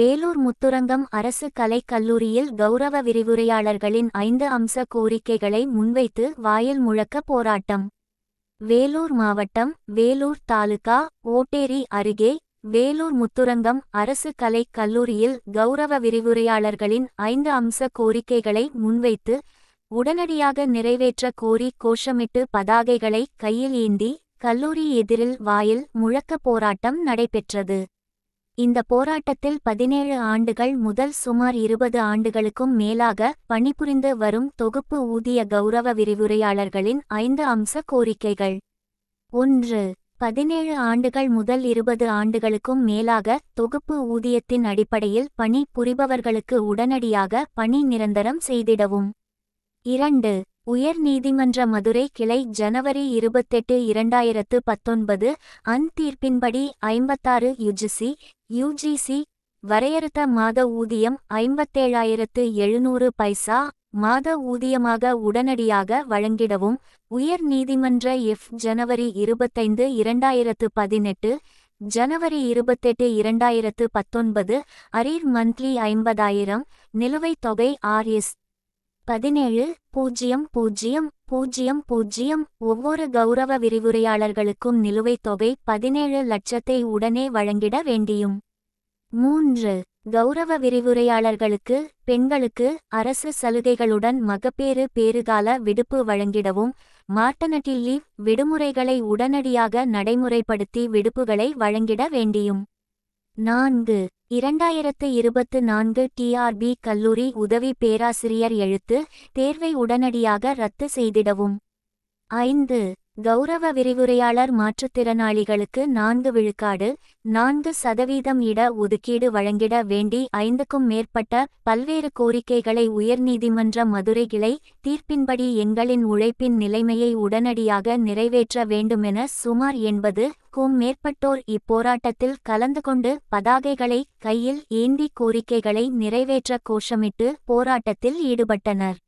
வேலூர் முத்துரங்கம் அரசு கலைக் கல்லூரியில் கௌரவ விரிவுரையாளர்களின் ஐந்து அம்ச கோரிக்கைகளை முன்வைத்து வாயில் முழக்க போராட்டம். வேலூர் மாவட்டம் வேலூர் தாலுகா ஓட்டேரி அருகே வேலூர் முத்துரங்கம் அரசு கலைக் கல்லூரியில் கௌரவ விரிவுரையாளர்களின் ஐந்து அம்ச கோரிக்கைகளை முன்வைத்து உடனடியாக நிறைவேற்ற கோரி கோஷமிட்டு பதாகைகளை கையில் ஏந்தி கல்லூரி எதிரில் வாயில் முழக்க போராட்டம் நடைபெற்றது. இந்த போராட்டத்தில் பதினேழு ஆண்டுகள் முதல் சுமார் இருபது ஆண்டுகளுக்கும் மேலாக பணிபுரிந்து வரும் தொகுப்பு ஊதிய கௌரவ விரிவுரையாளர்களின் ஐந்து அம்ச கோரிக்கைகள். ஒன்று பதினேழு ஆண்டுகள் முதல் இருபது ஆண்டுகளுக்கும் மேலாக தொகுப்பு ஊதியத்தின் அடிப்படையில் பணி புரிபவர்களுக்கு உடனடியாக பணி நிரந்தரம் செய்திடவும். இரண்டு உயர் நீதிமன்ற மதுரை கிளை ஜனவரி இருபத்தெட்டு இரண்டாயிரத்து பத்தொன்பது அன் தீர்ப்பின்படி ஐம்பத்தாறு யுஜிசி யுஜிசி வரையறுத்த மாத ஊதியம் ஐம்பத்தேழாயிரத்து எழுநூறு பைசா மாத ஊதியமாக உடனடியாக வழங்கிடவும் உயர் நீதிமன்ற எஃப் ஜனவரி இருபத்தைந்து இரண்டாயிரத்து பதினெட்டு ஜனவரி இருபத்தெட்டு இரண்டாயிரத்து பத்தொன்பது அரீர் மந்த்லி ஐம்பதாயிரம் நிலுவைத் தொகை ஆர்எஸ் பதினேழு பூஜ்ஜியம் பூஜ்ஜியம் பூஜ்ஜியம் பூஜ்ஜியம் ஒவ்வொரு கௌரவ விரிவுரையாளர்களுக்கும் நிலுவைத் தொகை பதினேழு லட்சத்தை உடனே வழங்கிட வேண்டியும். மூன்று கௌரவ விரிவுரையாளர்களுக்கு பெண்களுக்கு அரசு சலுகைகளுடன் மகப்பேறு பேறுகால விடுப்பு வழங்கிடவும் மார்டனட்டி லீவ் விடுமுறைகளை உடனடியாக நடைமுறைப்படுத்தி விடுப்புகளை வழங்கிட வேண்டியும். நான்கு இரண்டாயிரத்து இருபத்து நான்கு டிஆர்பி கல்லூரி உதவி பேராசிரியர் எழுத்து தேர்வை உடனடியாக ரத்து செய்திடவும். ஐந்து கௌரவ விரிவுரையாளர் மாற்றுத்திறனாளிகளுக்கு நான்கு விழுக்காடு நான்கு சதவீதம் இட ஒதுக்கீடு வழங்கிட வேண்டி ஐந்துக்கும் மேற்பட்ட பல்வேறு கோரிக்கைகளை உயர்நீதிமன்ற மதுரை கிளை தீர்ப்பின்படி எங்களின் உழைப்பின் நிலைமையை உடனடியாக நிறைவேற்ற வேண்டுமென சுமார் எண்பது க்கும் மேற்பட்டோர் இப்போராட்டத்தில் கலந்து கொண்டு பதாகைகளை கையில் ஏந்தி கோரிக்கைகளை நிறைவேற்ற கோஷமிட்டு போராட்டத்தில் ஈடுபட்டனர்.